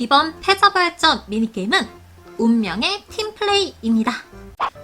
이번 패자부활전 미니게임은 운명의 팀플레이입니다.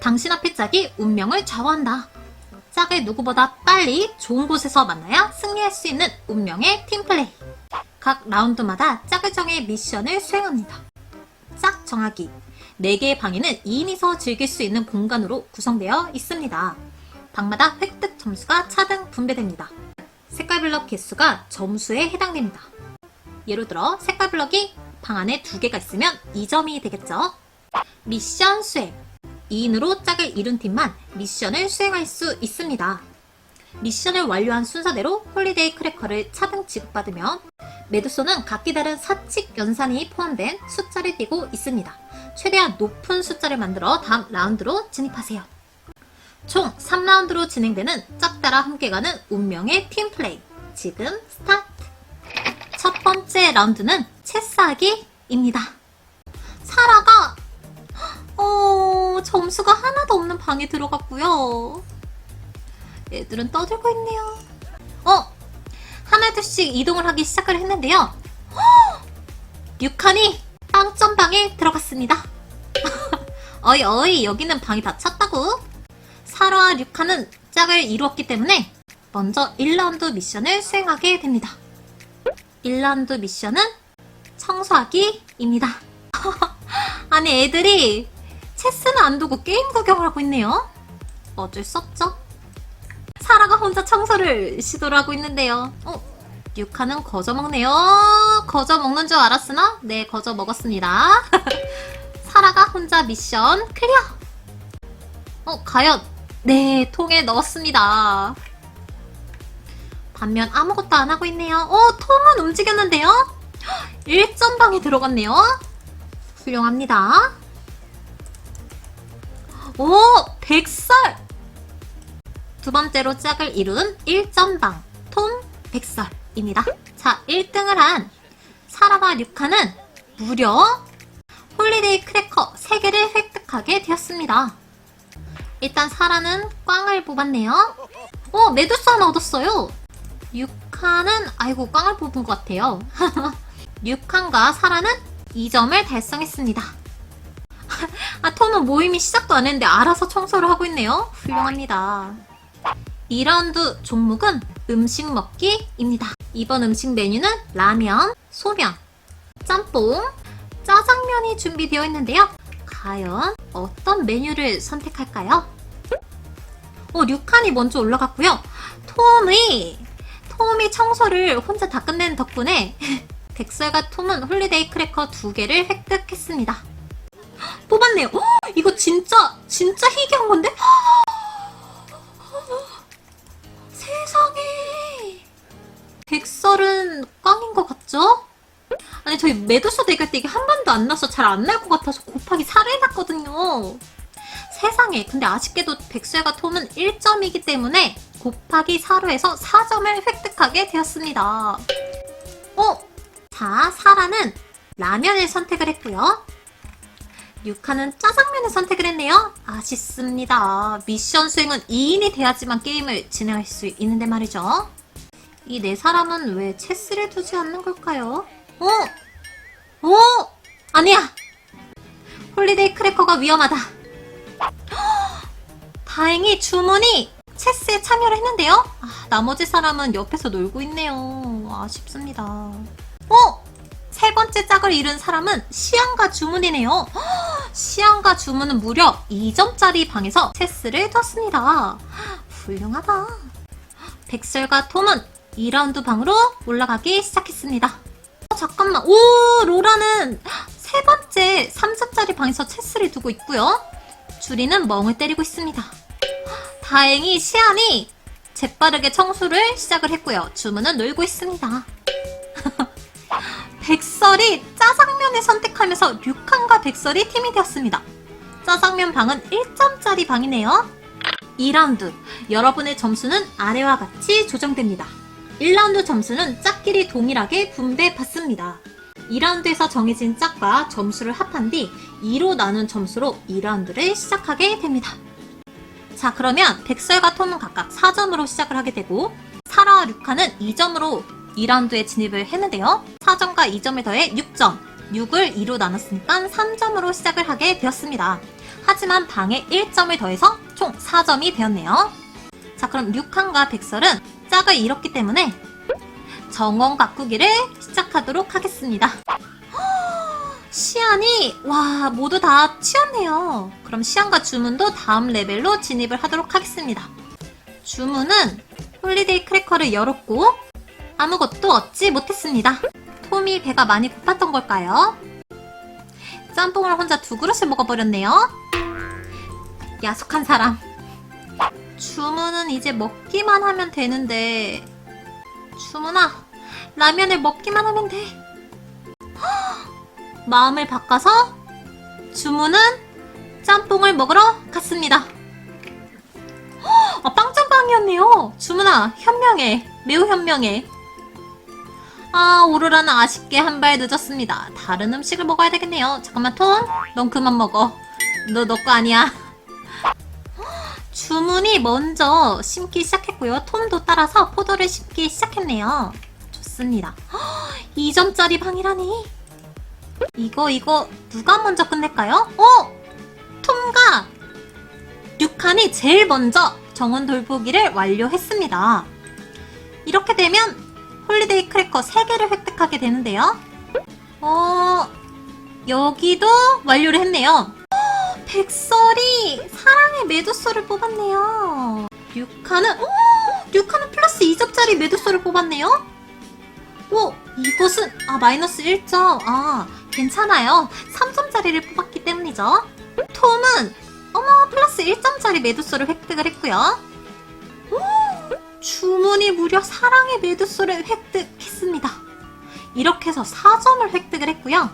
당신 앞의 짝이 운명을 좌우한다. 짝을 누구보다 빨리 좋은 곳에서 만나야 승리할 수 있는 운명의 팀플레이. 각 라운드마다 짝을 정해 미션을 수행합니다. 짝 정하기. 4개의 방에는 2인이서 즐길 수 있는 공간으로 구성되어 있습니다. 방마다 획득 점수가 차등 분배됩니다. 색깔 블럭 개수가 점수에 해당됩니다. 예를 들어 색깔 블럭이 방 안에 두 개가 있으면 2점이 되겠죠. 미션 수행. 2인으로 짝을 이룬 팀만 미션을 수행할 수 있습니다. 미션을 완료한 순서대로 홀리데이 크래커를 차등 지급받으며 메두소는 각기 다른 사칙 연산이 포함된 숫자를 띠고 있습니다. 최대한 높은 숫자를 만들어 다음 라운드로 진입하세요. 총 3라운드로 진행되는 짝따라 함께 가는 운명의 팀플레이. 지금 스타트! 첫 번째 라운드는 체스하기입니다. 사라가 어, 점수가 하나도 없는 방에 들어갔고요. 애들은 떠들고 있네요. 어, 하나둘씩 이동을 하기 시작을 했는데요. 뉴칸이 빵점 방에 들어갔습니다. 어이 어이 여기는 방이 다 찼다고. 사라와 류카는 짝을 이루었기 때문에 먼저 1라운드 미션을 수행하게 됩니다. 1라운드 미션은 청소하기입니다. 아니 애들이 체스는 안 두고 게임 구경을 하고 있네요. 어쩔 수 없죠. 사라가 혼자 청소를 시도를 하고 있는데요. 어, 유카는 거저 먹네요. 거저 먹는 줄 알았으나 네 거저 먹었습니다. 사라가 혼자 미션 클리어. 어 과연 네 통에 넣었습니다. 반면 아무것도 안 하고 있네요. 어 통은 움직였는데요. 1점방에 들어갔네요. 훌륭합니다. 오, 백설! 두 번째로 짝을 이룬 1점방, 톰 백설입니다. 자, 1등을 한 사라와 류카는 무려 홀리데이 크래커 3개를 획득하게 되었습니다. 일단 사라는 꽝을 뽑았네요. 어, 메두스 하나 얻었어요. 6칸은 아이고 꽝을 뽑은 것 같아요. 6칸과 사라는 2점을 달성했습니다. 아, 톰은 모임이 시작도 안 했는데 알아서 청소를 하고 있네요. 훌륭합니다. 2라운드 종목은 음식 먹기입니다. 이번 음식 메뉴는 라면, 소면, 짬뽕, 짜장면이 준비되어 있는데요. 과연 어떤 메뉴를 선택할까요? 어, 류칸이 먼저 올라갔고요. 톰이 톰이 청소를 혼자 다 끝낸 덕분에 백설과 톰은 홀리데이 크래커 두 개를 획득했습니다. 뽑았네요. 어, 이거 진짜 진짜 희귀한 건데? 세상에 백설은 꽝인 것 같죠? 아니 저희 메두사 대결 때 이게 한 번도 안 나서 잘 안 날 것 같아서 곱하기 4를 해놨거든요. 세상에 근데 아쉽게도 백설과 톰은 1점이기 때문에 곱하기 4로 해서 4점을 획득하게 되었습니다. 어? 자, 사라는 라면을 선택을 했고요. 유카는 짜장면을 선택을 했네요. 아쉽습니다. 미션 수행은 2인이 돼야지만 게임을 진행할 수 있는데 말이죠. 이 네 사람은 왜 체스를 두지 않는 걸까요? 어? 어? 아니야! 홀리데이 크래커가 위험하다. 다행히 주문이 체스에 참여를 했는데요. 아, 나머지 사람은 옆에서 놀고 있네요. 아쉽습니다. 어? 세 번째 짝을 잃은 사람은 시안과 주문이네요. 시안과 주문은 무려 2점짜리 방에서 체스를 뒀습니다. 훌륭하다. 백설과 톰은 2라운드 방으로 올라가기 시작했습니다. 어, 잠깐만. 오, 로라는 세 번째 3점짜리 방에서 체스를 두고 있고요. 주리는 멍을 때리고 있습니다. 다행히 시안이 재빠르게 청소를 시작을 했고요. 주문은 놀고 있습니다. 백설이 짜장면을 선택하면서 류칸과 백설이 팀이 되었습니다. 짜장면 방은 1점짜리 방이네요. 2라운드. 여러분의 점수는 아래와 같이 조정됩니다. 1라운드 점수는 짝끼리 동일하게 분배받습니다. 2라운드에서 정해진 짝과 점수를 합한 뒤 2로 나눈 점수로 2라운드를 시작하게 됩니다. 자, 그러면 백설과 톰은 각각 4점으로 시작을 하게 되고 사라와 루카는 2점으로 2라운드에 진입을 했는데요. 4점과 2점을 더해 6점, 6을 2로 나눴으니까 3점으로 시작을 하게 되었습니다. 하지만 방에 1점을 더해서 총 4점이 되었네요. 자, 그럼 6칸과 백설은 짝을 잃었기 때문에 정원 가꾸기를 시작하도록 하겠습니다. 시안이 와 모두 다 치웠네요. 그럼 시안과 주문도 다음 레벨로 진입을 하도록 하겠습니다. 주문은 홀리데이 크래커를 열었고 아무것도 얻지 못했습니다. 톰이 배가 많이 고팠던 걸까요? 짬뽕을 혼자 두 그릇을 먹어버렸네요. 야속한 사람. 주문은 이제 먹기만 하면 되는데 주문아 라면을 먹기만 하면 돼. 마음을 바꿔서 주문은 짬뽕을 먹으러 갔습니다. 아, 빵점빵이었네요. 주문아, 현명해. 매우 현명해. 아, 오로라는 아쉽게 한 발 늦었습니다. 다른 음식을 먹어야 되겠네요. 잠깐만, 톰. 넌 그만 먹어. 너, 너 거 아니야. 주문이 먼저 심기 시작했고요. 톰도 따라서 포도를 심기 시작했네요. 좋습니다. 2점짜리 방이라니. 이거 이거 누가 먼저 끝낼까요? 어! 톰과 유칸이 제일 먼저 정원 돌보기를 완료했습니다. 이렇게 되면 홀리데이 크래커 3개를 획득하게 되는데요. 어, 여기도 완료를 했네요. 어, 백설이 사랑의 메두소를 뽑았네요. 유카는, 어, 유카는 플러스 2점짜리 메두소를 뽑았네요. 오, 이것은, 아, 마이너스 1점. 아, 괜찮아요. 3점짜리를 뽑았기 때문이죠. 톰은, 어머, 플러스 1점짜리 메두소를 획득을 했고요. 오, 주문이 무려 사랑의 메두소를 획득했습니다. 이렇게 해서 4점을 획득을 했고요.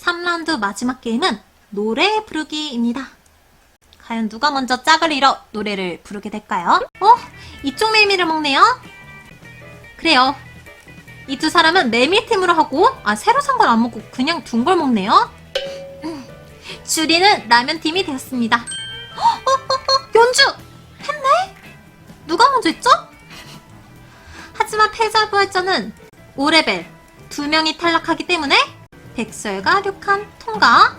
3라운드 마지막 게임은 노래 부르기입니다. 과연 누가 먼저 짝을 잃어 노래를 부르게 될까요? 어? 이쪽 메밀을 먹네요? 그래요. 이 두 사람은 메밀팀으로 하고, 아, 새로 산 걸 안 먹고 그냥 둔 걸 먹네요? 음, 주리는 라면팀이 되었습니다. 어, 어, 어, 연주! 했네? 누가 먼저 했죠? 하지만 패자부활전은 5레벨, 두 명이 탈락하기 때문에 백설과 류칸 통과,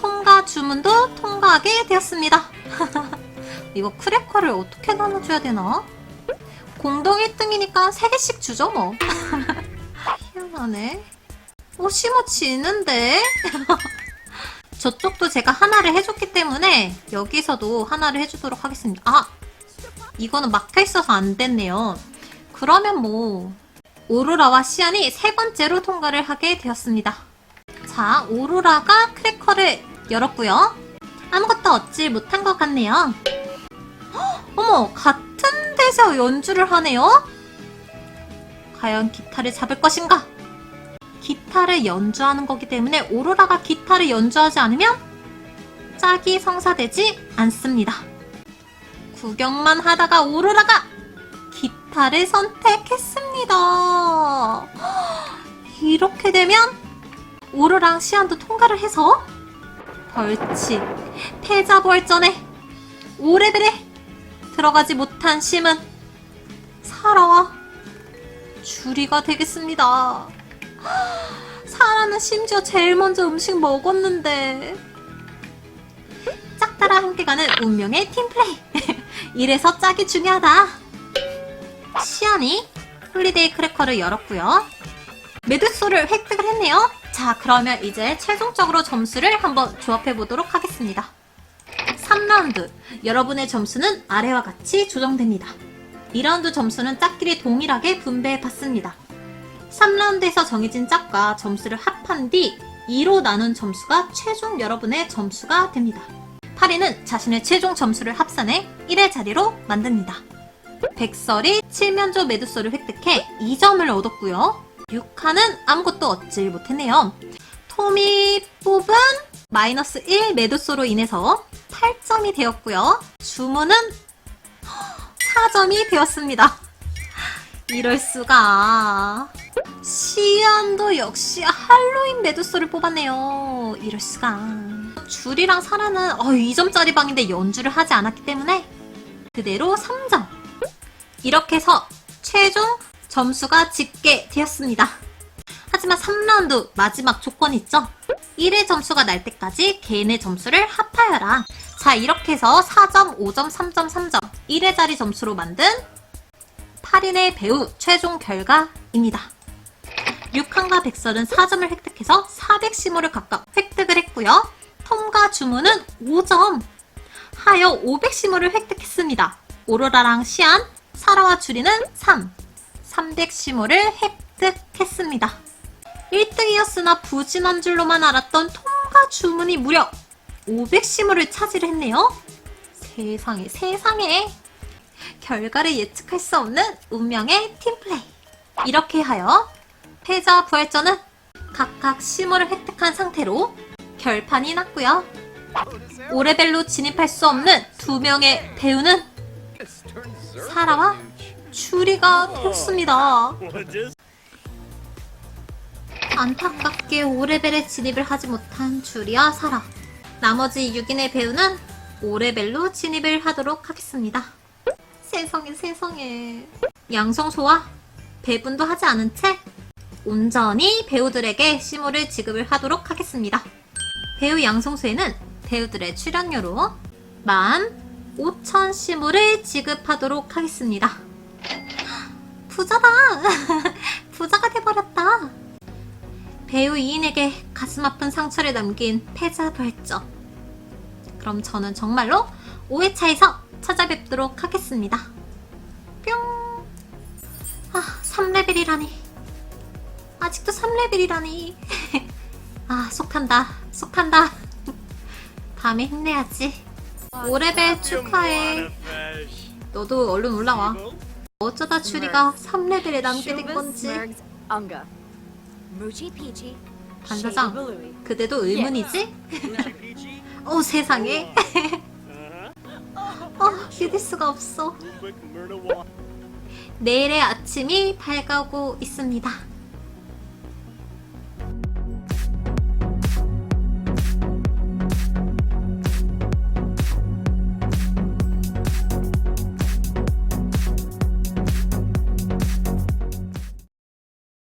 통과 주문도 통과하게 되었습니다. 이거 크래커를 어떻게 나눠줘야 되나? 공동 1등이니까 3개씩 주죠 뭐. 희한하네. 어, 심어치 있는데? 저쪽도 제가 하나를 해줬기 때문에 여기서도 하나를 해주도록 하겠습니다. 아! 이거는 막혀있어서 안 됐네요. 그러면 뭐 오로라와 시안이 세 번째로 통과를 하게 되었습니다. 자, 오로라가 크래커를 열었고요. 아무것도 얻지 못한 것 같네요. 헉, 어머, 같은 데서 연주를 하네요? 과연 기타를 잡을 것인가? 기타를 연주하는 거기 때문에 오로라가 기타를 연주하지 않으면 짝이 성사되지 않습니다. 구경만 하다가 오로라가 기타를 선택했습니다. 이렇게 되면 오로랑 시안도 통과를 해서 벌칙 패자부활전에 5레벨에 들어가지 못한 심은 사라와 주리가 되겠습니다. 사라는 심지어 제일 먼저 음식 먹었는데. 짝따라 함께 가는 운명의 팀플레이. 이래서 짝이 중요하다. 시안이 홀리데이 크래커를 열었고요. 메두소를 획득을 했네요. 자 그러면 이제 최종적으로 점수를 한번 조합해 보도록 하겠습니다 3라운드 여러분의 점수는 아래와 같이 조정됩니다 2라운드 점수는 짝끼리 동일하게 분배해 봤습니다 3라운드에서 정해진 짝과 점수를 합한 뒤 2로 나눈 점수가 최종 여러분의 점수가 됩니다. 8위는 자신의 최종 점수를 합산해 1의 자리로 만듭니다. 백설이 칠면조 메두소를 획득해 2점을 얻었고요. 6화는 아무것도 얻질 못했네요. 톰이 뽑은 마이너스 1 메두소로 인해서 8점이 되었고요. 주문은 4점이 되었습니다. 이럴 수가. 시안도 역시 할로윈 메두소를 뽑았네요. 이럴 수가. 줄이랑 사라는 어, 2점짜리 방인데 연주를 하지 않았기 때문에 그대로 3점. 이렇게 해서 최종 점수가 집계되었습니다. 하지만 3라운드 마지막 조건이 있죠. 1의 점수가 날 때까지 개인의 점수를 합하여라. 자, 이렇게 해서 4점, 5점, 3점, 3점, 1의 자리 점수로 만든 8인의 배우 최종 결과입니다. 6한과 백설은 4점을 획득해서 410호를 각각 획득을 했고요. 톰과 주문은 5점, 하여 510호를 획득했습니다. 오로라랑 시안, 사라와 주리는 3, 310호를 획득했습니다. 1등이었으나 부진한 줄로만 알았던 톰과 주문이 무려 510호를 차지했네요. 세상에 세상에 결과를 예측할 수 없는 운명의 팀플레이. 이렇게 하여 패자와 부활전은 각각 심호를 획득한 상태로 결판이 났고요. 5레벨로 진입할 수 없는 두 명의 배우는 사라와 추리가 되었습니다. 안타깝게 5레벨에 진입을 하지 못한 주리와 사라. 나머지 6인의 배우는 5레벨로 진입을 하도록 하겠습니다. 세상에 세상에. 양성소와 배분도 하지 않은 채 온전히 배우들에게 시모를 지급을 하도록 하겠습니다. 배우 양성소에는 배우들의 출연료로 15,000 시모를 지급하도록 하겠습니다. 부자다! 부자가 돼버렸다. 배우 2인에게 가슴 아픈 상처를 남긴 패자 부활전. 그럼 저는 정말로 5회차에서 찾아뵙도록 하겠습니다. 뿅! 아, 3레벨이라니. 아직도 3레벨이라니. 아, 속한다. 속한다. 다음에 힘내야지. 5레벨 축하해. 너도 얼른 올라와. 어쩌다 추리가 3레벨에 남게 된 건지. 반사장. 그대도 의문이지? 어, 세상에. 어, 믿을 수가 없어. 내일의 아침이 밝아오고 있습니다.